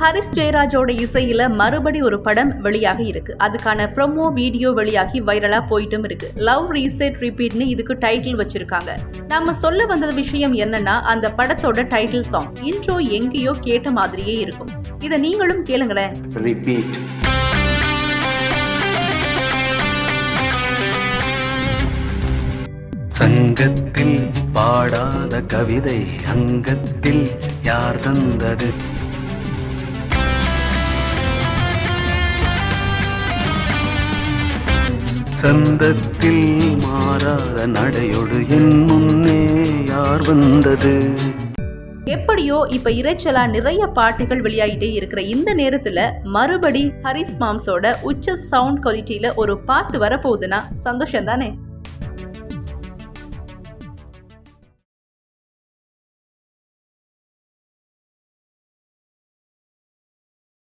ஹரிஸ் ஜெயராஜோட இசையில மறுபடி ஒரு படம் வெளியாகி இருக்கு. அதுக்கான ப்ரோமோ வீடியோ வெளியாகி வைரலா போயிட்டும் இருக்கு. லவ் ரீசெட் ரிப்பீட்னு இதுக்கு டைட்டில் வச்சிருக்காங்க. நாம சொல்ல வந்த விஷயம் என்னன்னா அந்த படத்தோட டைட்டில் சாங் இன்ட்ரோ எங்கேயோ கேட்ட மாதிரியே இருக்கும். இதை நீங்களும் கேளுங்களேன். Repeat. சங்கத்தில் பாடாத கவிதை அங்கத்தில் யார் தந்தது? சந்தத்தில் மாறாத நடையோடு என் முன்னே யார் வந்தது? எப்படியோ இப்ப இறைச்சலா நிறைய பாட்டுகள் வெளியாகிட்டே இருக்கிற இந்த நேரத்துல மறுபடி ஹரிஸ் மாம்ஸோட உச்ச சவுண்ட் குவாலிட்டியில ஒரு பாட்டு வரப்போகுதுன்னா சந்தோஷம் தானே